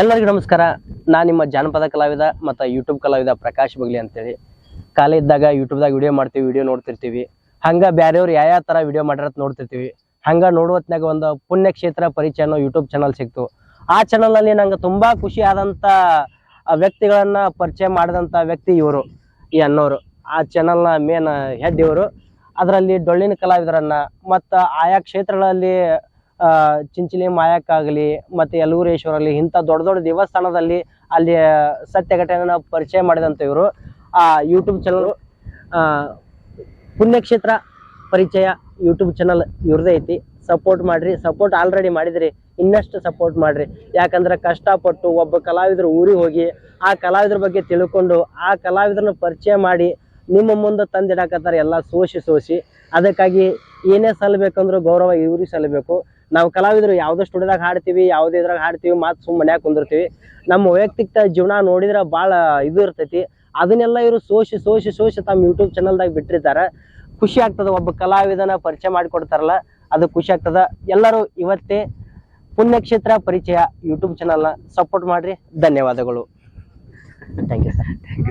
ಎಲ್ಲರಿಗೂ ನಮಸ್ಕಾರ. ನಾನು ನಿಮ್ಮ ಜಾನಪದ ಕಲಾವಿದ ಮತ್ತು ಯೂಟ್ಯೂಬ್ ಕಲಾವಿದ ಪ್ರಕಾಶ್ ಬಗ್ಲಿ ಅಂತೇಳಿ. ಖಾಲಿ ಇದ್ದಾಗ ಯೂಟ್ಯೂಬ್ದಾಗ ವಿಡಿಯೋ ಮಾಡ್ತೀವಿ ವಿಡಿಯೋ ನೋಡ್ತಿರ್ತೀವಿ. ಹಂಗೆ ಬೇರೆಯವ್ರು ಯಾವ ಯಾವ ಥರ ವಿಡಿಯೋ ಮಾಡಿರತ್ ನೋಡ್ತಿರ್ತೀವಿ. ಹಂಗೆ ನೋಡುವತ್ನಾಗ ಒಂದು ಪುಣ್ಯಕ್ಷೇತ್ರ ಪರಿಚಯ ಅನ್ನೋ ಯೂಟ್ಯೂಬ್ ಚಾನಲ್ ಸಿಕ್ತು. ಆ ಚಾನಲ್ನಲ್ಲಿ ನಂಗೆ ತುಂಬ ಖುಷಿ ಆದಂಥ ವ್ಯಕ್ತಿಗಳನ್ನು ಪರಿಚಯ ಮಾಡಿದಂಥ ವ್ಯಕ್ತಿ ಇವರು, ಈ ಅನ್ನೋರು. ಆ ಚಾನಲ್ನ ಮೇನ್ ಹೆಡ್ ಇವರು. ಅದರಲ್ಲಿ ಡೊಳ್ಳಿನ ಕಲಾವಿದರನ್ನು ಮತ್ತು ಆಯಾ ಕ್ಷೇತ್ರಗಳಲ್ಲಿ ಚಿಂಚಲಿ ಮಾಯಕ್ಕಾಗಲಿ ಮತ್ತು ಯಲೂರೇಶ್ವರಲ್ಲಿ ಇಂಥ ದೊಡ್ಡ ದೊಡ್ಡ ದೇವಸ್ಥಾನದಲ್ಲಿ ಅಲ್ಲಿ ಸತ್ಯ ಘಟನೆನ ಪರಿಚಯ ಮಾಡಿದಂಥ ಇವರು. ಆ ಯೂಟ್ಯೂಬ್ ಚಾನಲ್ ಪುಣ್ಯಕ್ಷೇತ್ರ ಪರಿಚಯ ಯೂಟ್ಯೂಬ್ ಚಾನಲ್ ಇವ್ರದೇ ಐತಿ. ಸಪೋರ್ಟ್ ಮಾಡ್ರಿ. ಸಪೋರ್ಟ್ ಆಲ್ರೆಡಿ ಮಾಡಿದ್ರಿ. ಇನ್ನಷ್ಟು ಸಪೋರ್ಟ್ ಮಾಡ್ರಿ. ಯಾಕಂದ್ರೆ ಕಷ್ಟಪಟ್ಟು ಒಬ್ಬ ಕಲಾವಿದರು ಊರಿಗೆ ಹೋಗಿ ಆ ಕಲಾವಿದ್ರ ಬಗ್ಗೆ ತಿಳ್ಕೊಂಡು ಆ ಕಲಾವಿದ್ರನ್ನ ಪರಿಚಯ ಮಾಡಿ ನಿಮ್ಮ ಮುಂದೆ ತಂದಿಡಾಕತ್ತಾರೆ ಎಲ್ಲ ಸೋಸಿ ಸೋಸಿ. ಅದಕ್ಕಾಗಿ ಏನೇ ಸಲ್ಲಬೇಕಂದ್ರೂ ಗೌರವ ಇವ್ರಿಗೆ ಸಲ್ಲಬೇಕು ನಾವು ಕಲಾವಿದರು ಯಾವುದೋ ಸ್ಟುಡಿಯೋದಾಗ ಹಾಡ್ತೀವಿ, ಯಾವುದೇ ಇದ್ರಾಗ ಹಾಡ್ತೀವಿ, ಮಾತು ಸುಮ್ಮನೆ ಮನ್ಯಾಗ ಕುಂದಿರ್ತೀವಿ. ನಮ್ಮ ವೈಯಕ್ತಿಕ ಜೀವನ ನೋಡಿದ್ರೆ ಭಾಳ ಇದು ಇರ್ತೈತಿ. ಅದನ್ನೆಲ್ಲ ಇವರು ಸೋಸಿ ಸೋಸಿ ಸೋಸಿ ತಮ್ಮ ಯೂಟ್ಯೂಬ್ ಚಾನಲ್ದಾಗ ಬಿಟ್ಟಿರ್ತಾರೆ. ಖುಷಿ ಆಗ್ತದ, ಒಬ್ಬ ಕಲಾವಿದನ ಪರಿಚಯ ಮಾಡಿಕೊಡ್ತಾರಲ್ಲ, ಅದು ಖುಷಿ ಆಗ್ತದ. ಎಲ್ಲರೂ ಇವತ್ತೇ ಪುಣ್ಯಕ್ಷೇತ್ರ ಪರಿಚಯ ಯೂಟ್ಯೂಬ್ ಚಾನಲ್ನ ಸಪೋರ್ಟ್ ಮಾಡ್ರಿ. ಧನ್ಯವಾದಗಳು. Thank you sir